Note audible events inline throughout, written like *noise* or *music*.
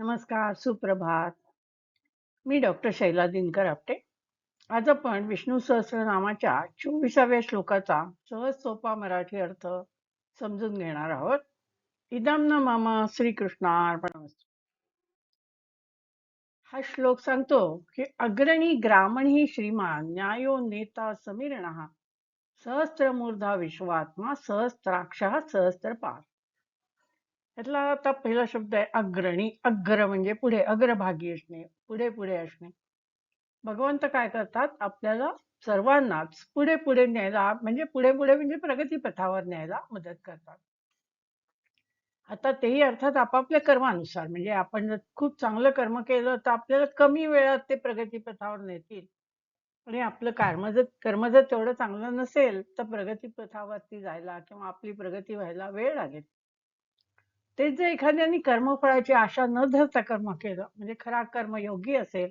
नमस्कार, सुप्रभात. मी डॉक्टर शैला दिनकर आपटे. आज आपण विष्णू सहस्रनामाच्या चोवीसाव्या श्लोकाचा सहज सोपा मराठी अर्थ समजून घेणार आहोत. इदं न मम हा श्लोक सांगतो की अग्रणी ग्रामणी श्रीमान न्यायो नेता समीरणः सहस्त्रमूर्धा विश्वात्मा सहस्त्राक्षः सहस्त्रपार यातला आता पहिला शब्द आहे अग्रणी. अग्र म्हणजे पुढे अग्रभागी असणे पुढे पुढे असणे. भगवंत काय करतात? आपल्याला सर्वांनाच पुढे पुढे न्यायला म्हणजे पुढे पुढे म्हणजे प्रगतीपथावर न्यायला मदत करतात. आता तेही अर्थात आपापल्या कर्मानुसार म्हणजे आपण जर खूप चांगलं कर्म केलं तर आपल्याला कमी वेळात ते प्रगतीपथावर नेतील. आणि आपलं कर्म जर कर्म जर तेवढं चांगलं नसेल तर प्रगतीपथावरती जायला किंवा आपली प्रगती व्हायला वेळ लागेल. ते जर एखाद्याने कर्मफळाची आशा न धरता कर्म केलं म्हणजे खरा कर्म योगी असेल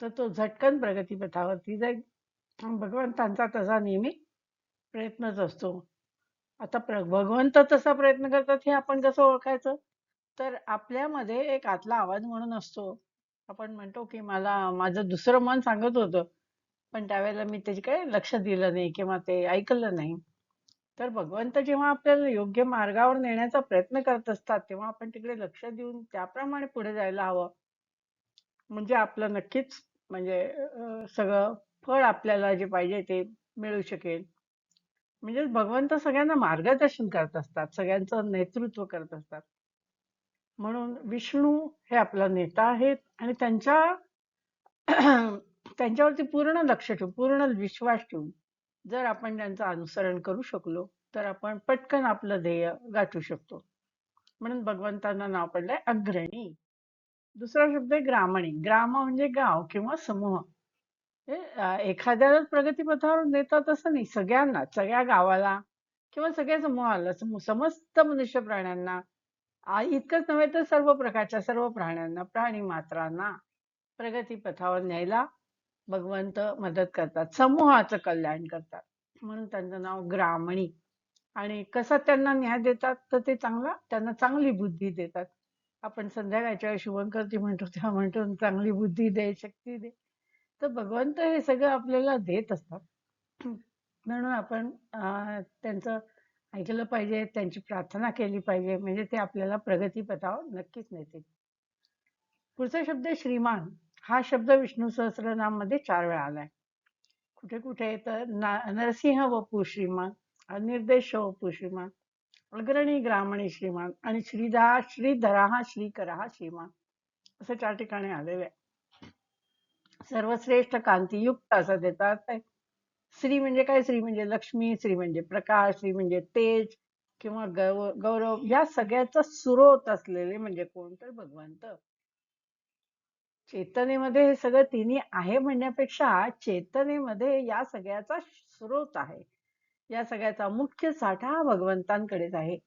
तर तो झटकन प्रगतीपथावरती जाईल. भगवंतांचा तसा नेहमी प्रयत्नच असतो. आता प्र भगवंत तसा प्रयत्न करतात हे आपण कसं ओळखायचं? तर आपल्यामध्ये एक आतला आवाज म्हणून असतो. आपण म्हणतो की मला माझं दुसरं मन सांगत होतं. पण त्यावेळेला मी त्याची काही लक्ष दिलं नाही किंवा ते ऐकलं नाही. तर भगवंत जेव्हा आपल्याला योग्य मार्गावर नेण्याचा प्रयत्न करत असतात तेव्हा आपण तिकडे लक्ष देऊन त्याप्रमाणे पुढे जायला हवं. म्हणजे आपलं नक्कीच म्हणजे सगळं फळ आपल्याला जे पाहिजे ते मिळू शकेल. म्हणजे भगवंत सगळ्यांना मार्गदर्शन करत असतात सगळ्यांचं नेतृत्व करत असतात. म्हणून विष्णू हे आपला नेता आहेत आणि त्यांच्या *clears throat* त्यांच्यावरती पूर्ण लक्ष ठेवून पूर्ण विश्वास ठेवून जर आपण त्यांचं अनुसरण करू शकलो तर आपण पटकन आपलं ध्येय गाठू शकतो. म्हणून भगवंतांना नाव पडलंय अग्रणी. दुसरा शब्द आहे ग्रामणी. ग्राम म्हणजे गाव किंवा समूह. एखाद्यालाच प्रगतीपथावर नेतात असं नाही. सगळ्यांना सगळ्या गावाला किंवा सगळ्या समूहाला समस्त मनुष्य प्राण्यांना इतकंच नव्हे तर सर्व प्रकारच्या सर्व प्राण्यांना प्राणी मात्रांना प्रगतीपथावर न्यायला भगवंत मदत करतात समूहाचं कल्याण करतात. म्हणून त्यांचं नाव ग्रामणी. आणि कसा त्यांना न्याय देतात तर ते चांगला त्यांना चांगली बुद्धी देतात. आपण संध्याकाळच्या शुभंकरती म्हणतो तेव्हा म्हणतो चांगली बुद्धी दे शक्ती दे. तर भगवंत हे सगळं आपल्याला देत असतात. म्हणून आपण त्यांचं ऐकलं पाहिजे त्यांची प्रार्थना केली पाहिजे म्हणजे ते आपल्याला प्रगतीपथावर नक्कीच नेतील. पुढचा शब्द श्रीमान. हा शब्द विष्णू सहस्रनाममध्ये चार वेळा आलाय. कुठे कुठे तर नरसिंह वपू श्रीमान निर्देश वपू श्रीमान अग्रणी ग्रामणी श्रीमान आणि श्रीधा श्रीधरा श्रीकरा श्रीमान असं चार ठिकाणी आलेले आहे सर्वश्रेष्ठ कांतीयुक्त असं देतात श्री म्हणजे काय? श्री म्हणजे लक्ष्मी श्री म्हणजे प्रकाश श्री म्हणजे तेज किंवा गौरव या सगळ्याचा स्रोत असलेले म्हणजे कोण? तर भगवंत. चेतनेमध्ये हे सगळं तिन्ही आहे म्हणण्यापेक्षा चेतनेमध्ये या सगळ्याचा स्रोत आहे. या सगळ्याचा मुख्य साठा हा भगवंतांकडेच आहे.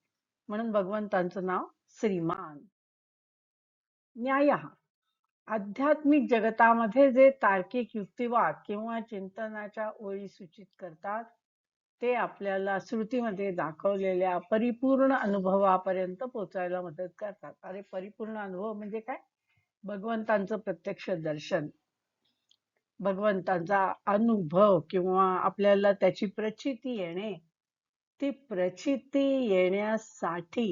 म्हणून भगवंतांचं नाव श्रीमान. न्याय. आध्यात्मिक जगतामध्ये जे तार्किक युक्तिवाद किंवा चिंतनाच्या ओळी सूचित करतात ते आपल्याला श्रुतीमध्ये दाखवलेल्या परिपूर्ण अनुभवापर्यंत पोचायला मदत करतात. अरे परिपूर्ण अनुभव म्हणजे काय? भगवंतांचं प्रत्यक्ष दर्शन भगवंतांचा अनुभव किंवा आपल्याला त्याची प्रचिती येणे ती प्रचिती येण्यासाठी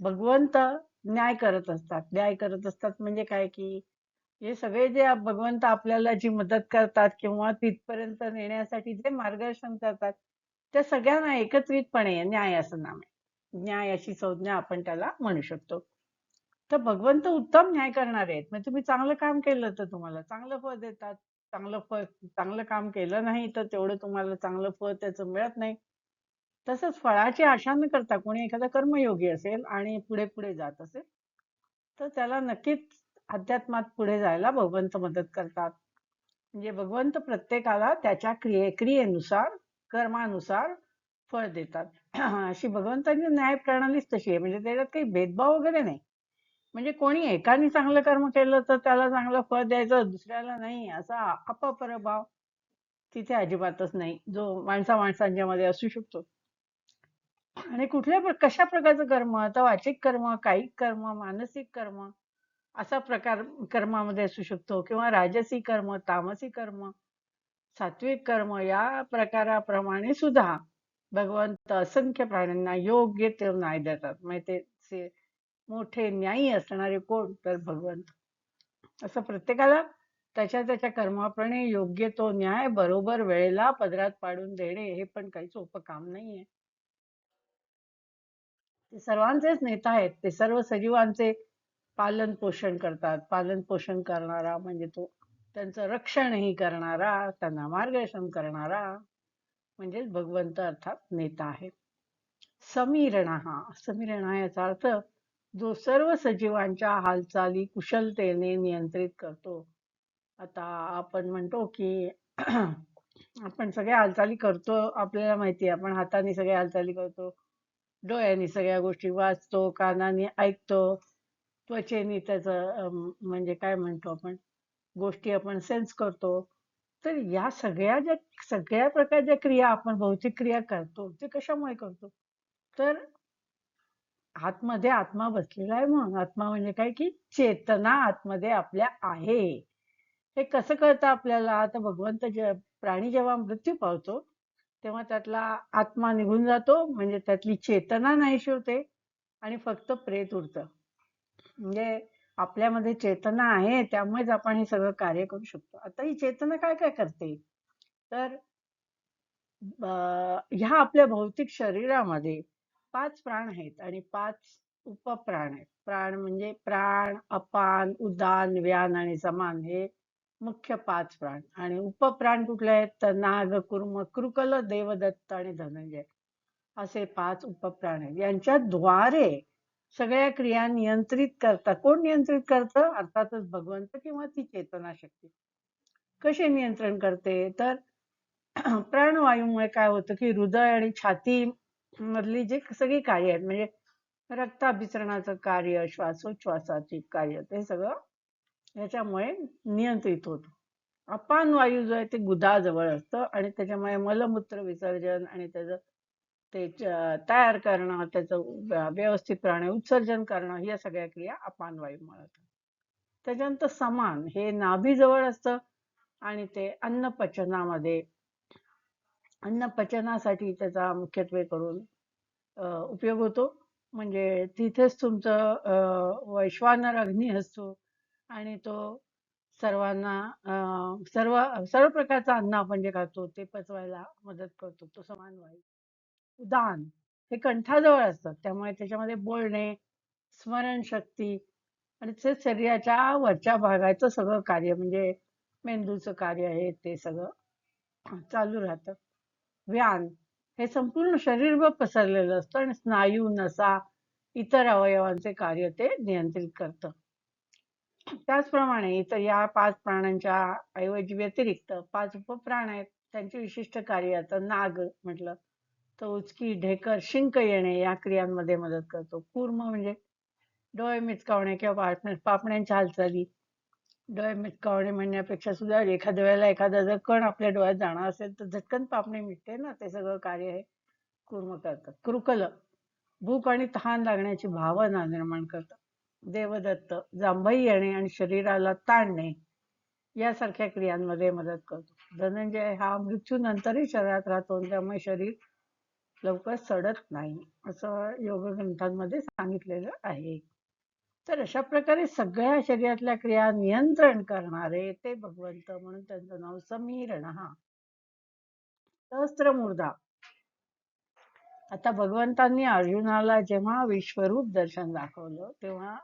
भगवंत न्याय करत असतात. न्याय करत असतात म्हणजे काय की हे सगळे जे भगवंत आपल्याला जी मदत करतात किंवा तिथपर्यंत नेण्यासाठी जे मार्गदर्शन करतात त्या सगळ्यांना एकत्रितपणे न्याय असं नाम आहे. न्याय अशी संज्ञा आपण त्याला म्हणू शकतो. तर भगवंत उत्तम न्याय करणारे आहेत. म्हणजे तुम्ही चांगलं काम केलं तर तुम्हाला चांगलं फळ देतात. चांगलं फळ चांगलं काम केलं नाही तर तेवढं तुम्हाला चांगलं फळ त्याचं मिळत नाही. तसंच फळाची आशा न करता कोणी एखादा कर्मयोगी असेल आणि पुढे पुढे जात असेल तर त्याला नक्कीच अध्यात्मात पुढे जायला भगवंत मदत करतात. म्हणजे भगवंत प्रत्येकाला त्याच्या क्रिये क्रियेनुसार कर्मानुसार फळ देतात. *clears throat* अशी भगवंतांची न्याय प्रणालीच तशी आहे. म्हणजे त्याच्यात काही भेदभाव वगैरे नाही. म्हणजे कोणी एकाने चांगलं कर्म केलं तर त्याला चांगलं फळ द्यायचं दुसऱ्याला नाही. असा अपप्रभाव तिथे अजिबातच नाही जो माणसा माणसांच्या मध्ये असू शकतो. आणि कुठल्या कशा प्रकारचं कर्म आता वाचिक कर्म कायिक कर्म मानसिक कर्म असा प्रकार कर्मामध्ये असू शकतो. किंवा राजसी कर्म तामसी कर्म सात्विक कर्म या प्रकाराप्रमाणे सुद्धा भगवंत असंख्य प्राण्यांना योग्य ते न्याय देतात. म्हणजे ते मोठे न्यायी असणारे कोण तर भगवंत. असं प्रत्येकाला त्याच्या त्याच्या कर्माप्रणे योग्य तो न्याय बरोबर वेळेला पदरात पाडून देणे हे पण काही सोपं काम नाहीये. ते सर्वांचेच नेता आहेत ते सर्व सजीवांचे पालन पोषण करतात. पालन पोषण करणारा म्हणजे तो त्यांचं रक्षणही करणारा त्यांना मार्गदर्शन करणारा म्हणजेच भगवंत अर्थात नेता आहे. समीरणा हा समीरणा याचा अर्थ जो सर्व सजीवांच्या हालचाली कुशलतेने नियंत्रित करतो. आता आपण म्हणतो की *clears throat* आपण सगळ्या हालचाली करतो आपल्याला माहिती आहे आपण हाताने सगळ्या हालचाली करतो. डोळ्यांनी सगळ्या गोष्टी वाचतो कानाने ऐकतो त्वचेने त्याचं म्हणजे काय म्हणतो आपण गोष्टी आपण सेन्स करतो. तर या सगळ्या ज्या सगळ्या प्रकारच्या क्रिया आपण भौतिक क्रिया करतो ते कशामुळे करतो? तर आतमध्ये आत्मा बसलेला आहे म्हणून. आत्मा म्हणजे काय? की चेतना आतमध्ये आपल्या आहे. हे कसं कळतं आपल्याला? आता भगवंत जे प्राणी जेव्हा मृत्यू पावतो तेव्हा त्यातला आत्मा निघून जातो. म्हणजे त्यातली चेतना नाहीशी होते आणि फक्त प्रेत उरतं. म्हणजे आपल्यामध्ये चेतना आहे त्यामुळेच आपण हे सगळं कार्य करू शकतो. आता ही चेतना काय काय करते? तर ह्या आपल्या भौतिक शरीरामध्ये पाच प्राण आहेत आणि पाच उपप्राण आहेत. प्राण म्हणजे प्राण अपान उदान व्यान आणि समान हे मुख्य पाच प्राण. आणि उपप्राण कुठले आहेत? तर नाग कुर्म कृकल देवदत्त आणि धनंजय असे पाच उपप्राण आहेत. यांच्या द्वारे सगळ्या क्रिया नियंत्रित करतात कोण नियंत्रित करतं? अर्थातच भगवंत किंवा ती चेतना शक्ती. कसे नियंत्रण करते? तर *clears throat* प्राणवायूमुळे काय होतं की हृदय आणि छाती मधली जे सगळी कार्य आहेत म्हणजे रक्ताभिसरणाचं कार्य श्वासोच्छ्वासाचे कार्य ते सगळं याच्यामुळे नियंत्रित होतो. अपान वायू जो आहे ते गुदाजवळ असतं आणि त्याच्यामुळे मलमूत्र विसर्जन आणि त्याचं ते तयार करणं त्याचं व्यवस्थितपणे उत्सर्जन करणं या सगळ्या क्रिया अपान वायूमुळे होतात. त्याच्यानंतर समान हे नाभीजवळ असतं आणि ते अन्न पचनामध्ये अन्न पचनासाठी त्याचा मुख्यत्वे करून उपयोग होतो. म्हणजे तिथेच तुमचं वैश्वानर अग्नी असतो आणि तो सर्वांना सर्व सर्व प्रकारचं अन्न आपण जे खातो ते पचवायला मदत करतो. तो समान वायू. उदान हे कंठाजवळ असतात. त्यामुळे त्याच्यामध्ये बोलणे स्मरणशक्ती आणि ते शरीराच्या वरच्या भागाचं सगळं कार्य म्हणजे मेंदूचं कार्य आहे ते सगळं चालू राहतं. व्यान. हे संपूर्ण शरीरभर पसरलेलं असतं आणि स्नायू नसा इतर अवयवांचे कार्य ते नियंत्रित करतं. त्याचप्रमाणे इतर या पाच प्राण्यांच्या ऐवजी व्यतिरिक्त पाच उपप्राण आहेत. त्यांचे विशिष्ट कार्य आता नाग म्हटलं तर उचकी ढेकर शिंक येणे या क्रियांमध्ये मदत करतो. कूर्म म्हणजे डोळे मिचकावणे किंवा पापण्यांच्या हालचाली. डोळे मिटकावणे म्हणण्यापेक्षा सुद्धा एखाद्या वेळेला एखादा जर कण आपल्या डोळ्यात जाणार असेल तर झटकन पापणे मिटते ना. ते सगळं कार्य हे कुर्म करतात. कृकल भूक आणि तहान लागण्याची भावना निर्माण करतात. देवदत्त जांभई येणे आणि शरीराला ताणणे यासारख्या क्रियांमध्ये मदत करतो. धनंजय हा मृत्यूनंतरही शरीरात राहतो त्यामुळे शरीर लवकर सडत नाही असं योग ग्रंथांमध्ये सांगितलेलं आहे. तर अशा प्रकारे सगळ्या शरीरातल्या क्रिया नियंत्रण करणारे ते भगवंत म्हणून त्यांचं नाव समीरण हा. सहस्त्रमूर्धा आता भगवंतांनी अर्जुनाला जेव्हा विश्वरूप दर्शन दाखवलं तेव्हा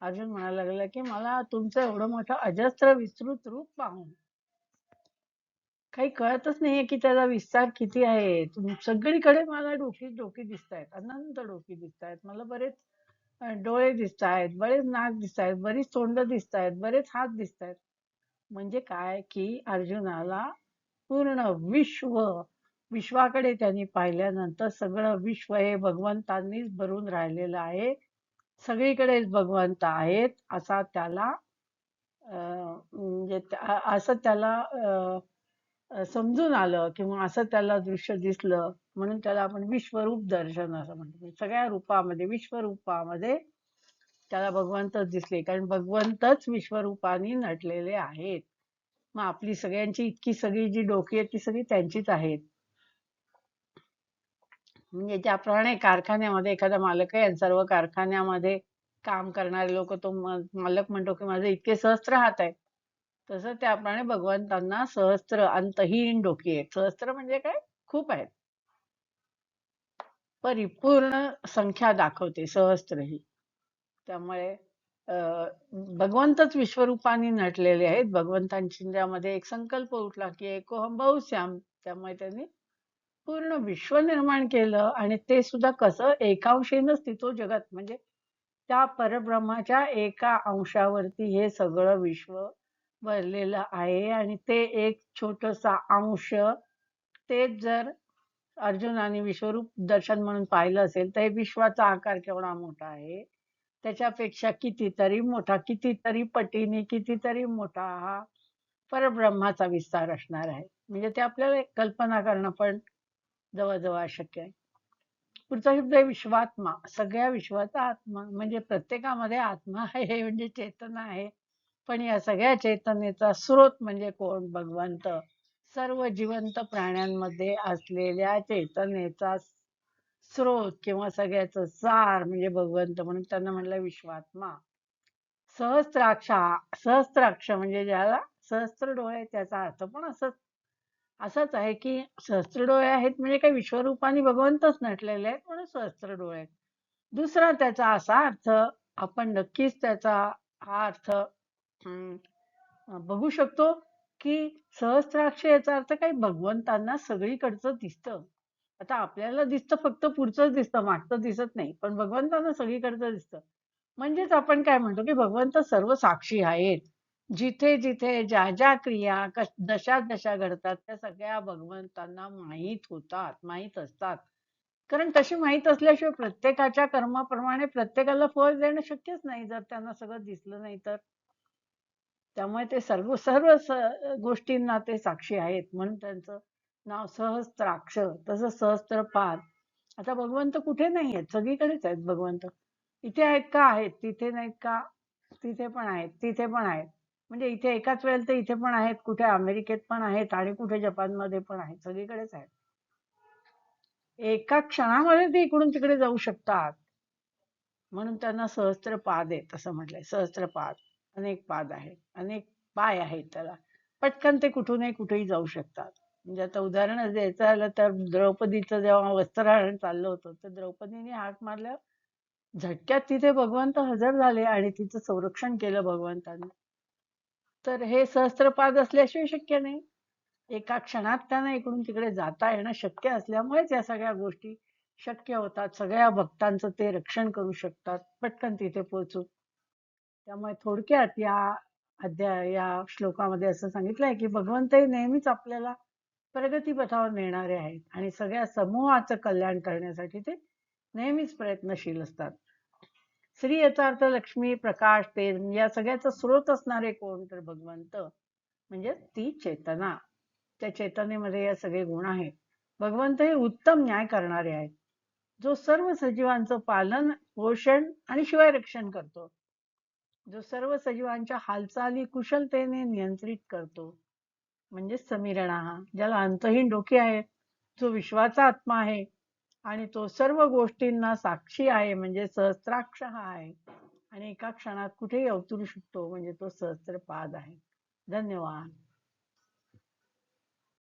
अर्जुन म्हणायला लागला की मला तुमचं एवढं मोठं अजस्त्र विस्तृत रूप पाहून काही कळतच नाहीये की त्याचा विस्तार किती आहे. सगळीकडे मला डोकी डोकी दिसत आहेत अनंत डोकी दिसत आहेत मला बरेच डोळे दिसत आहेत बरेच नाक दिसत आहेत बरीच तोंड दिसत आहेत बरेच हात दिसत आहेत. म्हणजे काय की अर्जुनाला पूर्ण विश्व विश्वाकडे त्यांनी पाहिल्यानंतर सगळं विश्व हे भगवंतांनीच भरून राहिलेलं आहे. सगळीकडेच भगवंत आहेत असा त्याला म्हणजे असं त्याला समजून आलं किंवा असं त्याला दृश्य दिसलं. म्हणून त्याला आपण विश्वरूप दर्शन असं म्हणतो. म्हणजे सगळ्या रूपामध्ये विश्वरूपामध्ये त्याला भगवंतच दिसले. कारण भगवंतच विश्वरूपाने नटलेले आहेत. मग आपली सगळ्यांची इतकी सगळी जी डोकी आहेत ती सगळी त्यांचीच आहेत. म्हणजे ज्याप्रमाणे कारखान्यामध्ये एखादा मालक आहे सर्व कारखान्यामध्ये काम करणारे लोक तो मालक म्हणतो की माझे इतके सहस्त्र हात आहेत. तसं त्याप्रमाणे भगवंतांना सहस्त्र अंतहीन डोकी आहेत. सहस्त्र म्हणजे काय? खूप आहेत. परिपूर्ण संख्या दाखवते सहस्त्र ही त्यामुळे अं, भगवंतच विश्वरूपाने नटलेले आहेत. भगवंतांच्या एक संकल्प उठला की एकोहम बहुश्याम. त्यामुळे त्यांनी पूर्ण विश्व निर्माण केलं आणि ते सुद्धा कसं एकांशेनं स्थितो जगत. म्हणजे त्या परब्रह्माच्या एका अंशावरती हे सगळं विश्व भरलेलं आहे आणि ते एक छोटसा अंश. तेच जर अर्जुनाने विश्वरूप दर्शन म्हणून पाहिलं असेल तर हे विश्वाचा आकार केवढा मोठा आहे? त्याच्यापेक्षा कितीतरी मोठा कितीतरी पटीने कितीतरी मोठा हा परब्रह्माचा विस्तार असणार आहे. म्हणजे ते आपल्याला एक कल्पना करणं पण जवळजवळ अशक्य आहे. पुढचा शब्द आहे विश्वात्मा. सगळ्या विश्वाचा आत्मा म्हणजे प्रत्येकामध्ये आत्मा आहे म्हणजे चेतना आहे. पण या सगळ्या चेतनेचा स्रोत म्हणजे कोण? भगवंत. सर्व जिवंत प्राण्यांमध्ये असलेल्या चैतन्याचा स्रोत किंवा सगळ्याचं सार म्हणजे भगवंत म्हणून त्यांना म्हणलं विश्वात्मा. सहस्त्राक्षा सहस्त्राक्ष म्हणजे ज्याला सहस्त्र डोळे त्याचा अर्थ पण असंच असंच आहे की सहस्त्र डोळे आहेत म्हणजे काही विश्वरूपाने भगवंतच नटलेले आहेत म्हणून सहस्त्र डोळे आहेत. दुसरा त्याचा असा अर्थ आपण नक्कीच त्याचा हा अर्थ हम्म, बघू शकतो. की सहस्त्राक्ष याचा अर्थ काही भगवंतांना सगळीकडचं दिसतं. आता आपल्याला दिसतं फक्त पुढचंच दिसतं मागचं दिसत नाही पण भगवंतांना सगळीकडचं दिसतं. म्हणजेच आपण काय म्हणतो की भगवंत सर्व साक्षी आहेत. जिथे जिथे ज्या ज्या क्रिया कश- दशा घडतात त्या सगळ्या भगवंतांना माहीत होतात माहीत असतात. कारण तशी माहीत असल्याशिवाय प्रत्येकाच्या कर्माप्रमाणे प्रत्येकाला फळ देणं शक्यच नाही जर त्यांना सगळं दिसलं नाही तर. त्यामुळे ते सर्व सर्व गोष्टींना ते साक्षी आहेत म्हणून त्यांचं नाव सहस्त्राक्ष तसं सहस्त्रपाद. आता भगवंत कुठे नाही आहेत? सगळीकडेच आहेत भगवंत. इथे आहेत का? आहेत. तिथे नाहीत का? तिथे पण आहेत. तिथे पण आहेत. म्हणजे इथे एकाच वेळेला ते इथे पण आहेत कुठे अमेरिकेत पण आहेत आणि कुठे जपानमध्ये पण आहेत. सगळीकडेच आहेत. एका क्षणामध्ये ते इकडून तिकडे जाऊ शकतात. म्हणून त्यांना सहस्त्र पाद आहेत असं म्हटलंय. सहस्त्र पाद अनेक पाद आहेत अनेक पाय आहेत त्याला. पटकन ते कुठूनही कुठेही जाऊ शकतात. म्हणजे आता उदाहरणच द्यायचं झालं तर द्रौपदीचं जेव्हा वस्त्रहरण चाललं होतं तर द्रौपदीने हाक मारल्यावर झटक्यात तिथे भगवंत हजर झाले आणि तिचं संरक्षण केलं भगवंताने. तर हे सहस्त्रपाद असल्याशिवाय शक्य नाही. एका क्षणात त्यांना इकडून तिकडे जाता येणं शक्य असल्यामुळेच या सगळ्या गोष्टी शक्य होतात. सगळ्या भक्तांचं ते रक्षण करू शकतात. पटकन तिथे पोहोचू त्यामुळे थोडक्यात या अध्याय या श्लोकामध्ये असं सांगितलंय की भगवंत हे नेहमीच आपल्याला प्रगतीपथावर नेणारे आहेत आणि सगळ्या समूहाचं कल्याण करण्यासाठी ते नेहमीच प्रयत्नशील असतात. श्री यथार्थ लक्ष्मी प्रकाश तेज या सगळ्याचा स्रोत असणारे कोण तर भगवंत? म्हणजे ती चेतना. त्या चेतनेमध्ये या सगळे गुण आहेत. भगवंत हे उत्तम न्याय करणारे आहेत. जो सर्व सजीवांचं पालन पोषण आणि शिवाय रक्षण करतो. जो सर्व सजीवांच्या हालचाली कुशलतेने नियंत्रित करतो. म्हणजे समीरणा हा ज्याला अंतहीन डोके आहेत जो विश्वाचा आत्मा आहे आणि तो सर्व गोष्टींना साक्षी आहे म्हणजे सहस्त्राक्ष हा आहे. आणि एका क्षणात कुठेही अवतरू शकतो म्हणजे तो सहस्त्रपाद आहे. धन्यवाद.